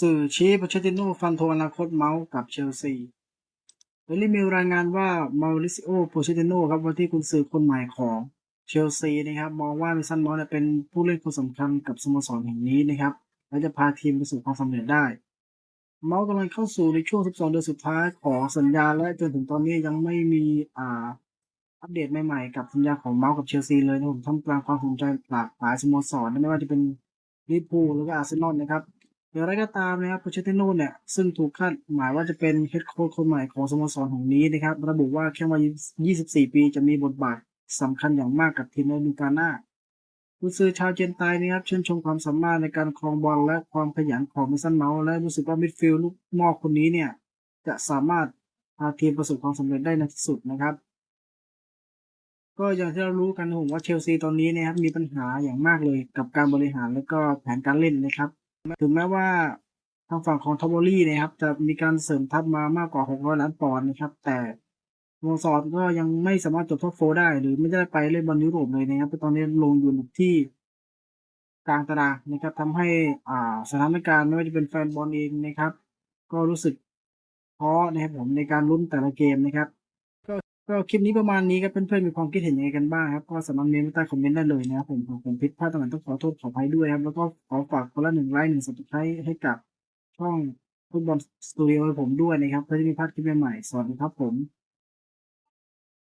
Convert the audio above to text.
สื่อชี้ป o เชติโนฟันโทอนาคตเมาส์กับเชลซีเดลิมิลรายงานว่ามาริซิโอโปเชติโนครับว่าที่คุณสื่อคนใหม่ของเชลซีนะครับมองว่าเมสันมอสเป็นผู้เล่นคนสำคัญกับสโมสรแห่งนี้นะครับและจะพาทีมไปสู่ความสำเร็จได้ เมาส์กำลังเข้าสู่ในช่วง 12 เดือนสุดท้ายของสัญญาและจนถึงตอนนี้ยังไม่มีอ่าอัปเดตใหม่ๆกับสัญญาของเมาส์กับเชลซีเลยนะผมทำกลางความสนใจหลากหลายสโมสรไม่ว่าจะเป็นลิเวอร์พูลหรือว่าอาร์เซนอลนะครับ อย่างไรก็ตามนะครับโปเชติโน่เนี่ยซึ่งถูกคาดหมายว่าจะเป็นเฮดโค้ชคนใหม่ของสโมสรแห่งนี้นะครับ ระบุว่าแค่วัย 24 ปีจะมีบทบาทสำคัญอย่างมากกับทีมในฤดูกาลหน้าผู้ซื้อชาวเจนไตนะครับชื่นชมความสามารถในการครองบอลและความขยันของเมสันเมาส์และรู้สึกว่ามิดฟิลด์ลูกมอกคนนี้เนี่ย จะสามารถพาทีมประสบความสำเร็จได้ในที่สุดนะครับ ก็อย่างที่เรารู้กันผมว่าเชลซีตอนนี้นะครับมีปัญหาอย่างมากเลยกับการบริหารและก็แผนการเล่นนะครับ ถึงแม้ว่าทางฝั่งของทอมโบลี่นะครับ จะมีการเสริมทัพมามากกว่า 600 ล้านปอนด์นะครับ แต่สโมสรก็ยังไม่สามารถจบท็อปโฟร์ได้ หรือไม่ได้ไปเล่นบอลยุโรปเลยนะครับเพราะตอนนี้ลงอยู่ที่กลางตารางนะครับทำให้อ่าสถานการณ์ไม่ว่าจะเป็นแฟนบอลเองนะครับ ก็รู้สึกท้อนะครับผมในการลุ้นแต่ละเกมนะครับ ก็คลิปนี้ประมาณนี้ครับเพื่อนๆมีความคิดเห็นยังไงกันบ้างครับก็สามารถเมนต์ใต้คอมเมนต์ได้เลยนะครับผมผมผมผิดพลาดตรงไหนต้องขอโทษขออภัยด้วยครับแล้วก็ขอฝากคนละหนึ่งไลค์หนึ่งสับสไครต์ให้กับช่องฟุตบอลสตูดิโอผมด้วยนะครับเพื่อที่มีพลาดคลิปใหม่ๆสวัสดีครับผม